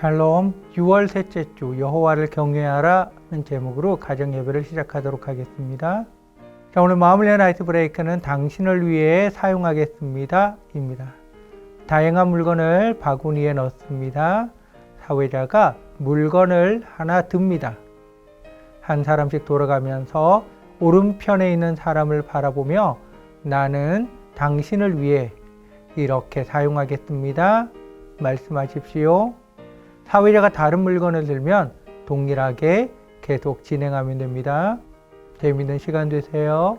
샬롬 6월 셋째 주 여호와를 경외하라 는 제목으로 가정 예배를 시작하도록 하겠습니다. 자, 오늘 마음을 연 아이스 브레이크는 당신을 위해 사용하겠습니다. 입니다. 다양한 물건을 바구니에 넣습니다. 사회자가 물건을 하나 듭니다. 한 사람씩 돌아가면서 오른편에 있는 사람을 바라보며 나는 당신을 위해 이렇게 사용하겠습니다. 말씀하십시오. 사회자가 다른 물건을 들면 동일하게 계속 진행하면 됩니다. 재미있는 시간 되세요.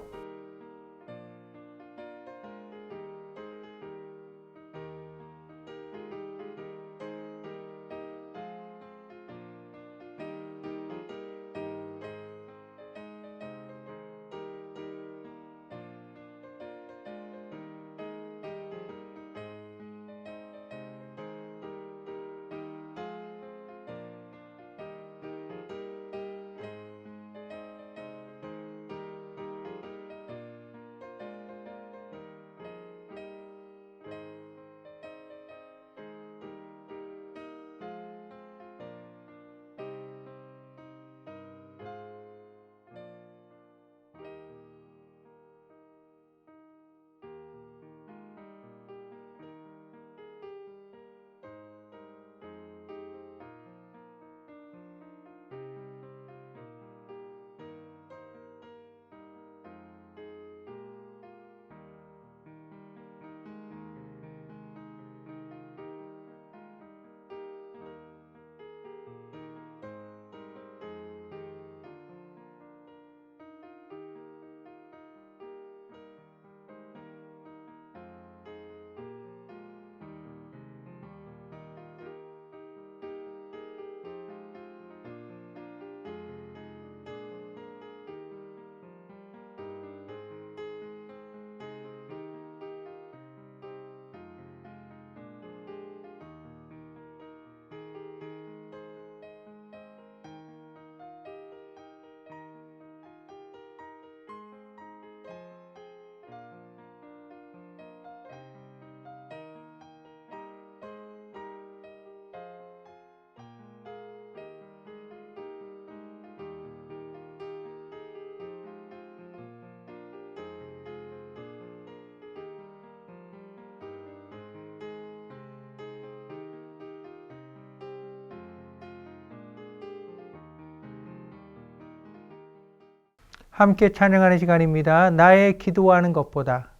함께 찬양하는 시간입니다. 나의 기도하는 것보다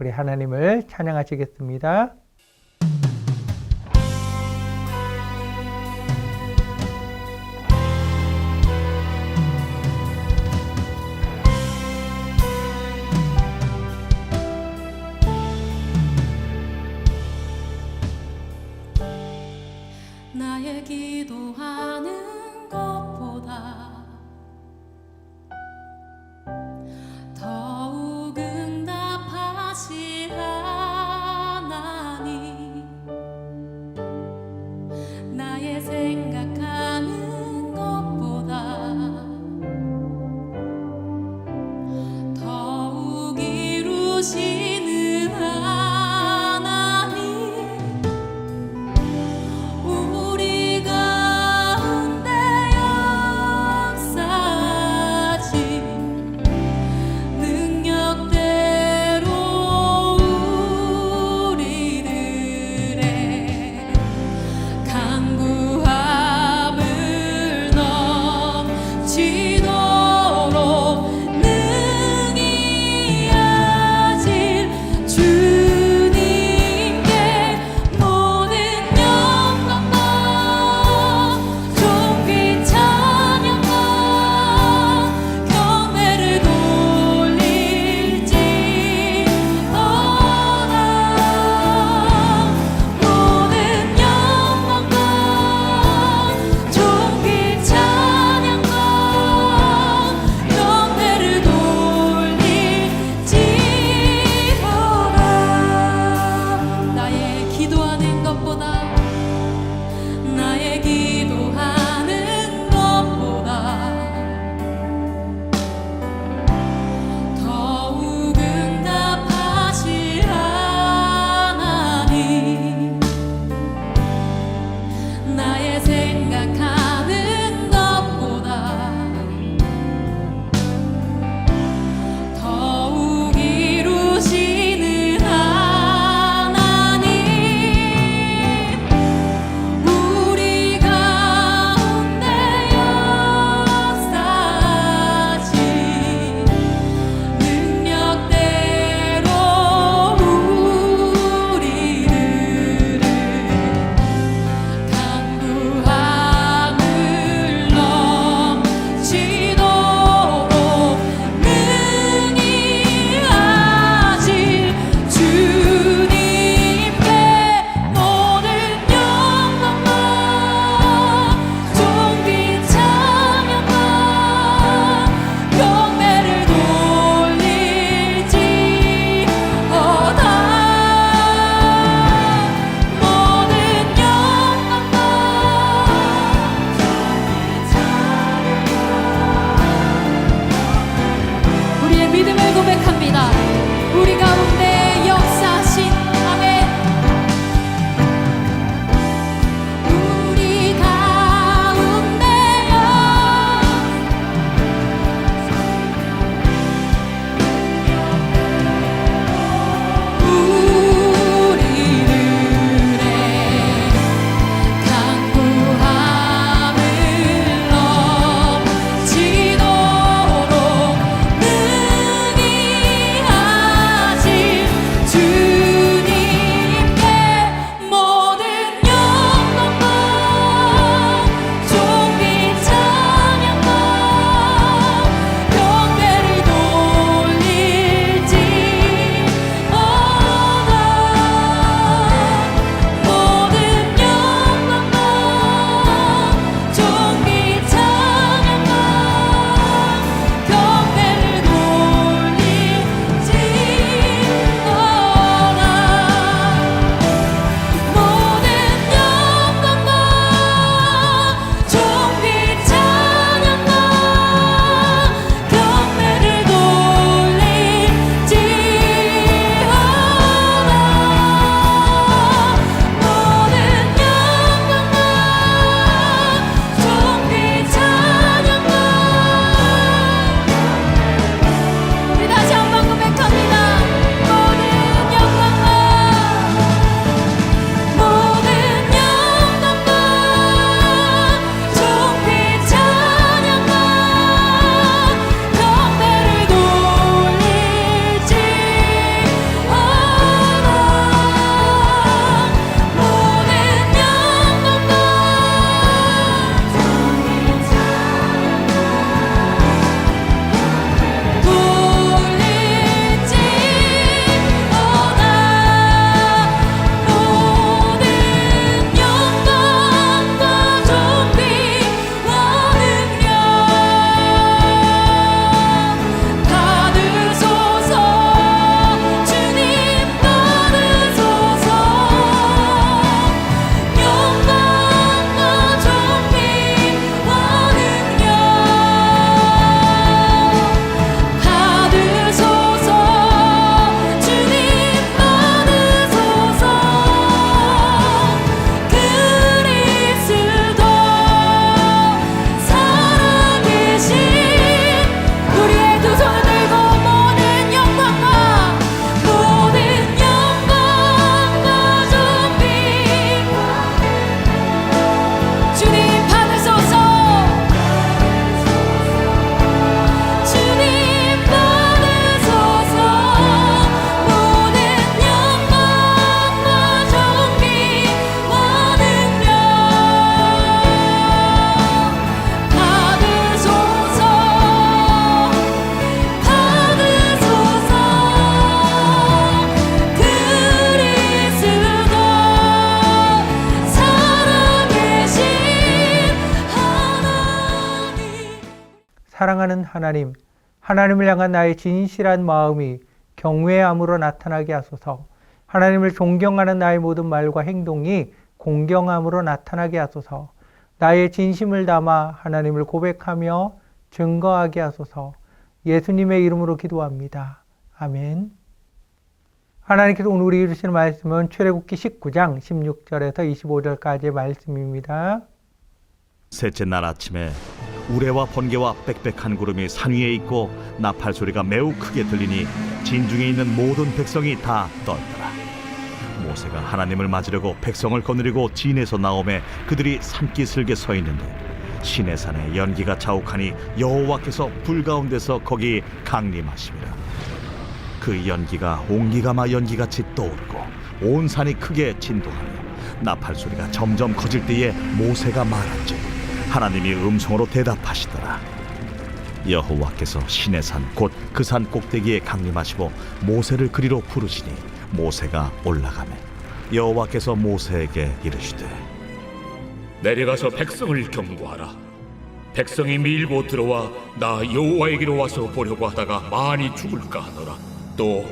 우리 하나님을 찬양하시겠습니다. 하나님, 하나님을 향한 나의 진실한 마음이 경외함으로 나타나게 하소서. 하나님을 존경하는 나의 모든 말과 행동이 공경함으로 나타나게 하소서. 나의 진심을 담아 하나님을 고백하며 증거하게 하소서. 예수님의 이름으로 기도합니다. 아멘. 하나님께서 오늘 우리에게 주시는 말씀은 출애굽기 19장 16절에서 25절까지의 말씀입니다. 셋째 날 아침에 우레와 번개와 빽빽한 구름이 산 위에 있고 나팔 소리가 매우 크게 들리니 진중에 있는 모든 백성이 다 떨더라. 모세가 하나님을 맞으려고 백성을 거느리고 진에서 나오매 그들이 산기슭에 서 있는데 시내산에 연기가 자욱하니 여호와께서 불 가운데서 거기 강림하심이라. 그 연기가 옹기가마 연기같이 떠오르고 온 산이 크게 진동하며 나팔 소리가 점점 커질 때에 모세가 말한즉 하나님이 음성으로 대답하시더라 여호와께서 신의 산 곧 그 산 꼭대기에 강림하시고 모세를 그리로 부르시니 모세가 올라가매 여호와께서 모세에게 이르시되 내려가서 백성을 경고하라. 백성이 밀고 들어와 나 여호와에게로 와서 보려고 하다가 많이 죽을까 하노라. 또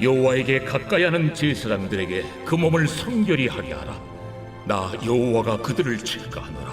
여호와에게 가까이 하는 제사장들에게 그 몸을 성결히 하게 하라. 나 여호와가 그들을 칠까 하노라.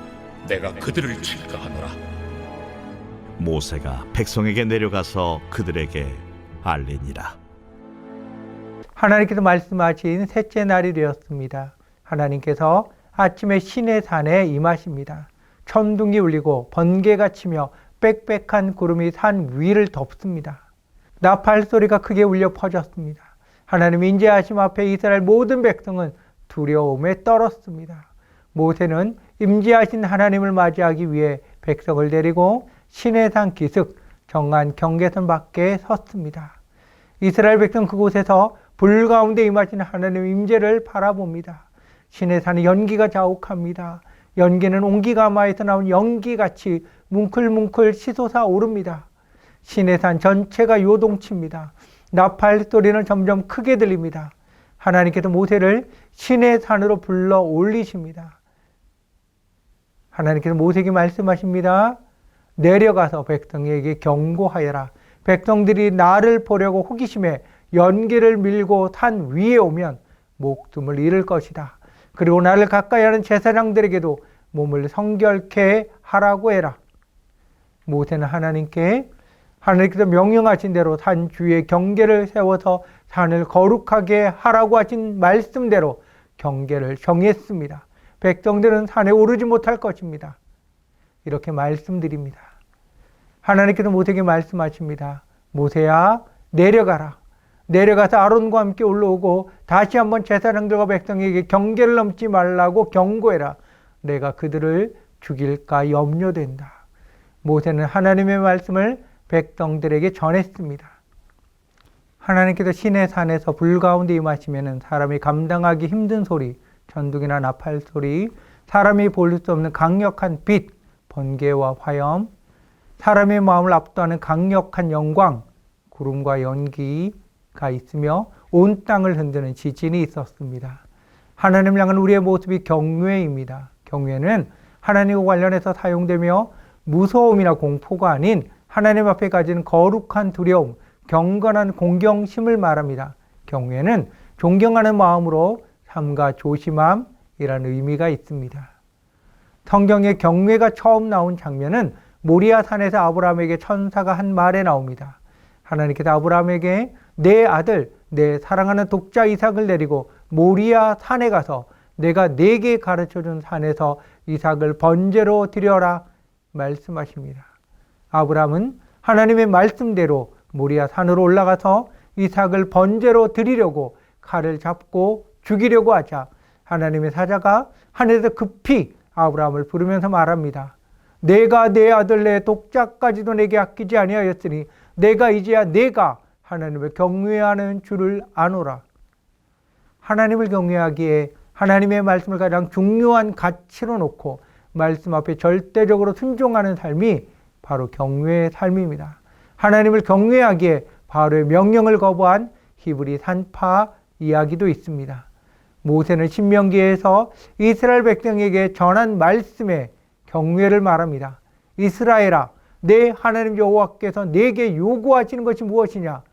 내가 그들을 칠까 하노라. 모세가 백성에게 내려가서 그들에게 알리니라 하나님께서 말씀하신 셋째 날이 되었습니다. 하나님께서 아침에 신의 산에 임하십니다. 천둥이 울리고 번개가 치며 빽빽한 구름이 산 위를 덮습니다. 나팔 소리가 크게 울려 퍼졌습니다. 하나님 인재하심 앞에 이스라엘 모든 백성은 두려움에 떨었습니다. 모세는 임재하신 하나님을 맞이하기 위해 백성을 데리고 신의 산 기슭 정한 경계선 밖에 섰습니다. 이스라엘 백성 그곳에서 불 가운데 임하신 하나님 임재를 바라봅니다. 신의 산에 연기가 자욱합니다. 연기는 옹기가마에서 나온 연기같이 뭉클뭉클 치솟아 오릅니다. 신의 산 전체가 요동칩니다. 나팔 소리는 점점 크게 들립니다. 하나님께서 모세를 신의 산으로 불러 올리십니다. 하나님께서 모세에게 말씀하십니다. 내려가서 백성에게 경고하여라. 백성들이 나를 보려고 호기심에 연기를 밀고 산 위에 오면 목숨을 잃을 것이다. 그리고 나를 가까이 하는 제사장들에게도 몸을 성결케 하라고 해라. 모세는 하나님께 하나님께서 명령하신 대로 산 주위에 경계를 세워서 산을 거룩하게 하라고 하신 말씀대로 경계를 정했습니다. 백성들은 산에 오르지 못할 것입니다. 이렇게 말씀드립니다. 하나님께서 모세에게 말씀하십니다. 모세야 내려가라. 내려가서 아론과 함께 올라오고 다시 한번 제사장들과 백성에게 경계를 넘지 말라고 경고해라. 내가 그들을 죽일까 염려된다. 모세는 하나님의 말씀을 백성들에게 전했습니다. 하나님께서 신의 산에서 불 가운데 임하시면 사람이 감당하기 힘든 소리, 전둥이나 나팔 소리, 사람이 볼 수 없는 강력한 빛, 번개와 화염, 사람의 마음을 압도하는 강력한 영광, 구름과 연기가 있으며 온 땅을 흔드는 지진이 있었습니다. 하나님을 향한 우리의 모습이 경외입니다. 경외는 하나님과 관련해서 사용되며 무서움이나 공포가 아닌 하나님 앞에 가진 거룩한 두려움, 경건한 공경심을 말합니다. 경외는 존경하는 마음으로 삼가 조심함이라는 의미가 있습니다. 성경에 경외가 처음 나온 장면은 모리아 산에서 아브라함에게 천사가 한 말에 나옵니다. 하나님께서 아브라함에게 내 아들, 내 사랑하는 독자 이삭을 데리고 모리아 산에 가서 내가 내게 가르쳐 준 산에서 이삭을 번제로 드려라 말씀하십니다. 아브라함은 하나님의 말씀대로 모리아 산으로 올라가서 이삭을 번제로 드리려고 칼을 잡고 죽이려고 하자 하나님의 사자가 하늘에서 급히 아브라함을 부르면서 말합니다. 내가 내 아들 내 독자까지도 내게 아끼지 아니하였으니 내가 이제야 내가 하나님을 경외하는 줄을 아노라. 하나님을 경외하기에 하나님의 말씀을 가장 중요한 가치로 놓고 말씀 앞에 절대적으로 순종하는 삶이 바로 경외의 삶입니다. 하나님을 경외하기에 바로의 명령을 거부한 히브리 산파 이야기도 있습니다. 모세는 신명기에서 이스라엘 백성에게 전한 말씀에 경외를 말합니다. 이스라엘아, 내 하나님 여호와께서 내게 요구하시는 것이 무엇이냐?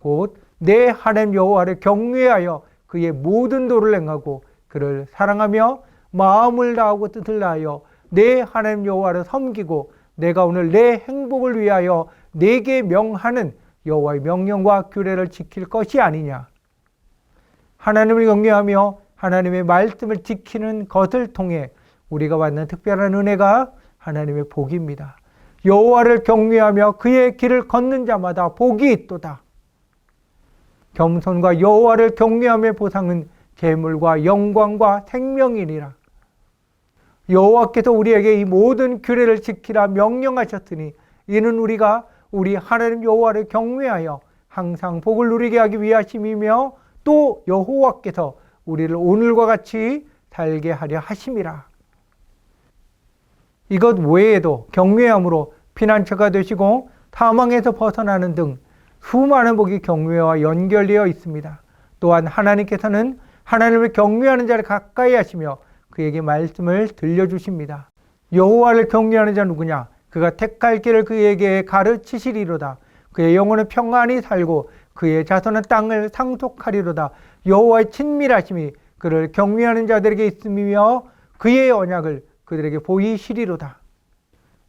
곧 내 하나님 여호와를 경외하여 그의 모든 도를 행하고 그를 사랑하며 마음을 다하고 뜻을 다하여 내 하나님 여호와를 섬기고 내가 오늘 내 행복을 위하여 내게 명하는 여호와의 명령과 규례를 지킬 것이 아니냐. 하나님을 경외하며 하나님의 말씀을 지키는 것을 통해 우리가 받는 특별한 은혜가 하나님의 복입니다. 여호와를 경외하며 그의 길을 걷는 자마다 복이 있도다. 겸손과 여호와를 경외함의 보상은 재물과 영광과 생명이니라. 여호와께서 우리에게 이 모든 규례를 지키라 명령하셨으니 이는 우리가 우리 하나님 여호와를 경외하여 항상 복을 누리게 하기 위하심이며 또 여호와께서 우리를 오늘과 같이 살게 하려 하심이라. 이것 외에도 경외함으로 피난처가 되시고 사망에서 벗어나는 등 수많은 복이 경외와 연결되어 있습니다. 또한 하나님께서는 하나님을 경외하는 자를 가까이 하시며 그에게 말씀을 들려주십니다. 여호와를 경외하는 자 누구냐? 그가 택할 길을 그에게 가르치시리로다. 그의 영혼은 평안히 살고 그의 자손은 땅을 상속하리로다. 여호와의 친밀하심이 그를 경외하는 자들에게 있음이며 그의 언약을 그들에게 보이시리로다.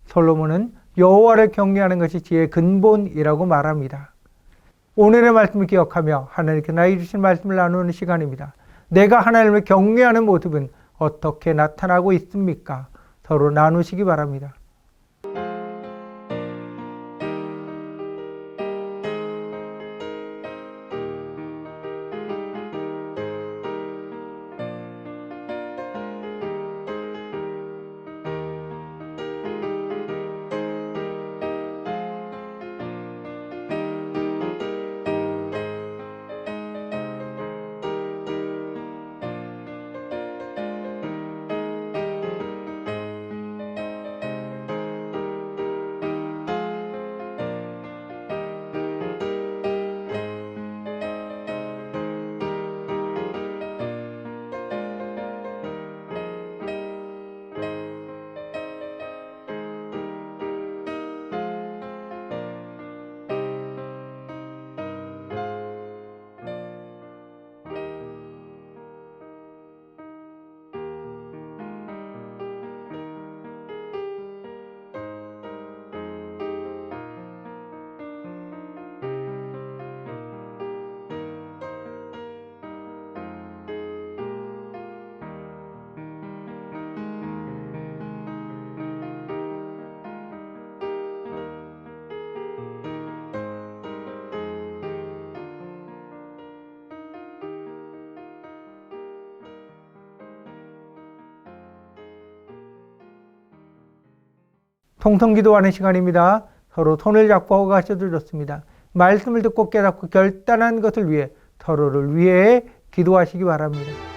솔로몬은 여호와를 경외하는 것이 지혜의 근본이라고 말합니다. 오늘의 말씀을 기억하며 하나님께 나의 주신 말씀을 나누는 시간입니다. 내가 하나님을 경외하는 모습은 어떻게 나타나고 있습니까? 서로 나누시기 바랍니다. 통성기도하는 시간입니다. 서로 손을 잡고 가셔도 좋습니다. 말씀을 듣고 깨닫고 결단한 것을 위해 서로를 위해 기도하시기 바랍니다.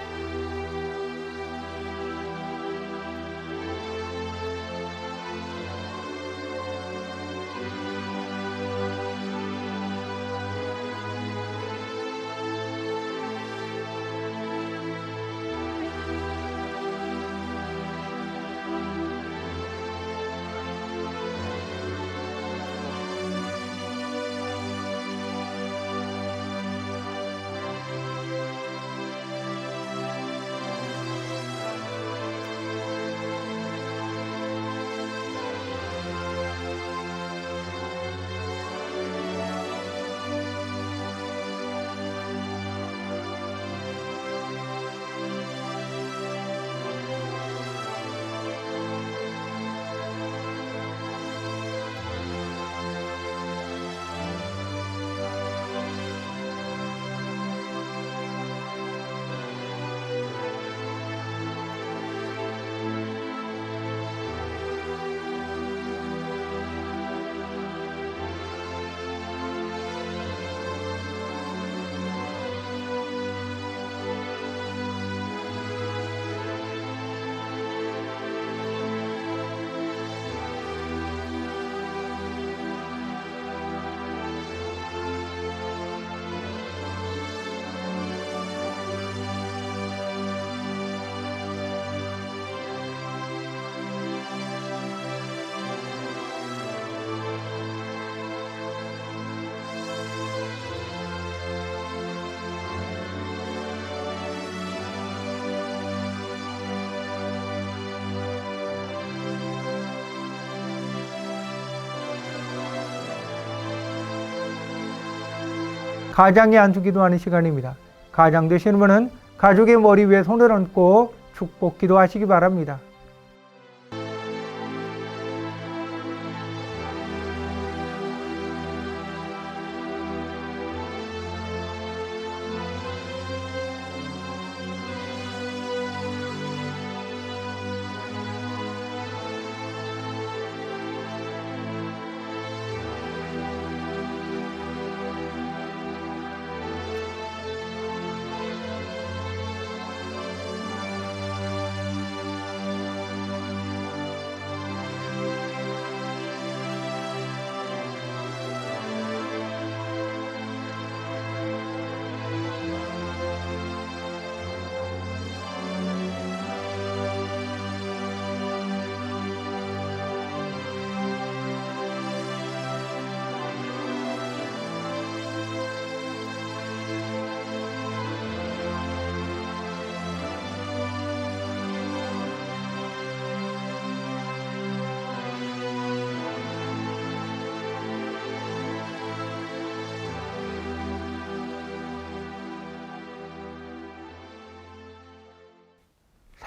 가장의 안수 기도하는 시간입니다. 가장 되시는 분은 가족의 머리 위에 손을 얹고 축복 기도하시기 바랍니다.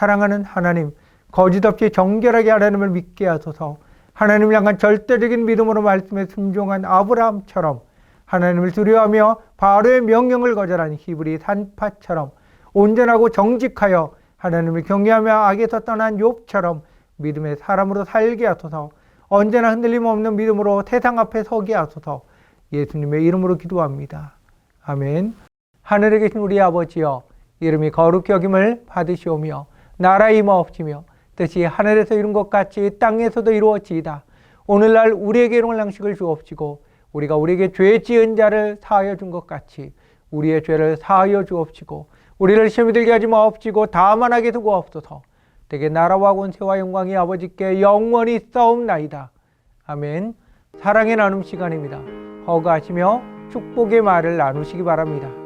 사랑하는 하나님, 거짓 없이 정결하게 하나님을 믿게 하소서. 하나님을 향한 절대적인 믿음으로 말씀에 순종한 아브라함처럼 하나님을 두려워하며 바로의 명령을 거절한 히브리 산파처럼 온전하고 정직하여 하나님을 경외하며 악에서 떠난 욥처럼 믿음의 사람으로 살게 하소서. 언제나 흔들림 없는 믿음으로 세상 앞에 서게 하소서. 예수님의 이름으로 기도합니다. 아멘. 하늘에 계신 우리 아버지여 이름이 거룩히 여김을 받으시오며 나라의 임하옵시며 뜻이 하늘에서 이룬 것 같이 땅에서도 이루어지이다. 오늘날 우리에게 일용할 양식을 주옵시고 우리가 우리에게 죄 지은 자를 사하여 준 것 같이 우리의 죄를 사하여 주옵시고 우리를 시험에 들게 하지 마옵시고 다만 하게 두고옵소서. 되게 나라와 권세와 영광이 아버지께 영원히 싸움나이다. 아멘. 사랑의 나눔 시간입니다. 허가하시며 축복의 말을 나누시기 바랍니다.